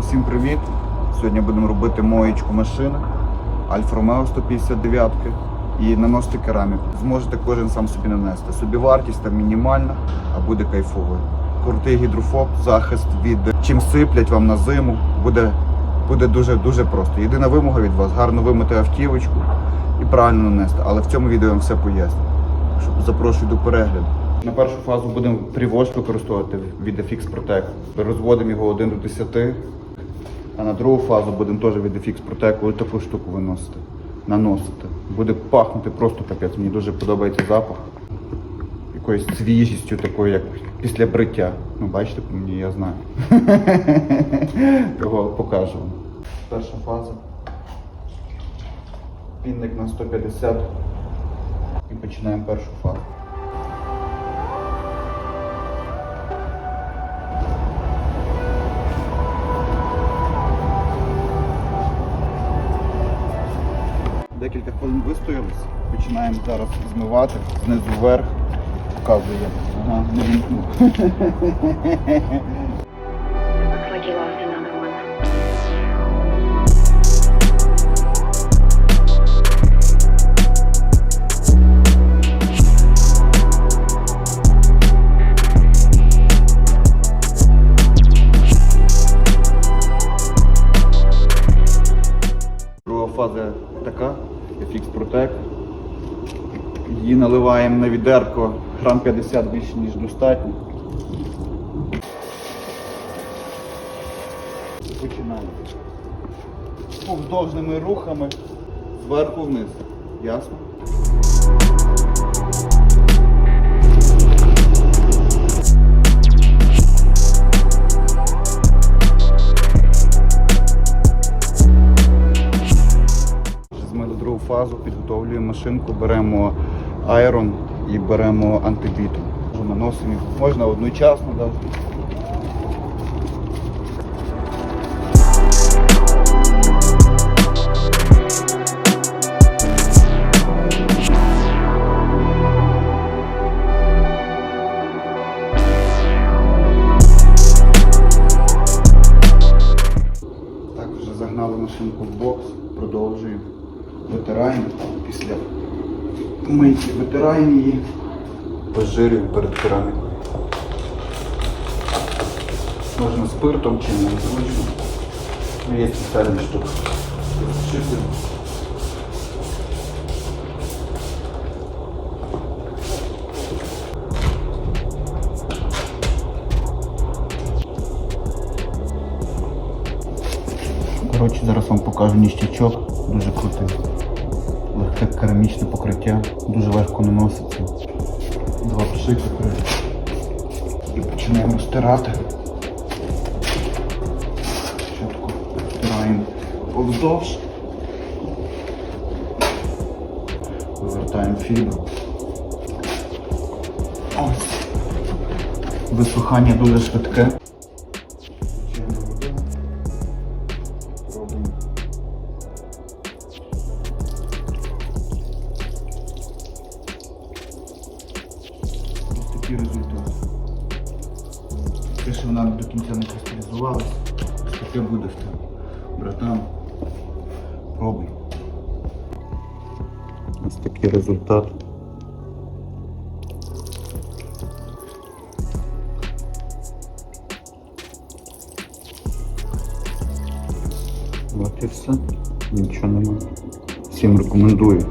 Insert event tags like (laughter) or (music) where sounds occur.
Усім привіт! Сьогодні будемо робити моєчку машини Альфа Ромео 159 і наносити кераміку. Зможете кожен сам собі нанести. Собівартість там мінімальна, а буде кайфовою. Крутий гідрофоб, захист від чим сиплять вам на зиму. Буде, буде дуже дуже просто. Єдина вимога від вас гарно вимити автівочку і правильно нанести. Але в цьому відео я вам все поясню. Запрошую до перегляду. На першу фазу будемо привоз використовувати від FX Protect. Розводимо його 1 до 10. А на другу фазу будемо теж від Protect ось таку штуку виносити, наносити. Буде пахнути просто капець. Мені дуже подобається запах. Якоюсь свіжістю, такою, як після бриття. Ну, бачите, по мені я знаю. (laughs) Його покажу вам. Перша фаза. Пінник на 150. І починаємо першу фазу. Декілька хвилин вистоялися. Починаємо зараз змивати знизу вверх. Показує. Ага, не вімкнув. Друга фаза така, FX Protect. Її наливаємо на відерко грам 50 більше, ніж достатньо. Починаємо. Повздовжними рухами зверху вниз. Ясно? Фазу, підготовлюємо машинку, беремо айрон і беремо антибітум. Вже Наносимо їх. Можна одночасно навіть. Машинку в бокс, продовжуємо. Витираємо після мийки, витираємо її, пожирюємо перед керамікою. Можна спиртом чи не зручно. Ну, Є спеціальні штуки. Чистимо. Коротше, зараз вам покажу ніщачок, дуже крутий. Керамічне покриття, дуже легко наноситься. Два пшики три. І починаємо стирати. Спочатку стираємо повздовж. Вивертаємо фібру. Ось. Висухання дуже швидке. Ось такий результат. Те, що вона до кінця не кристалізувалась, таке буде в тебе. Братан, пробуй. Ось такий результат. От і все. Нічого немає. Всім рекомендую.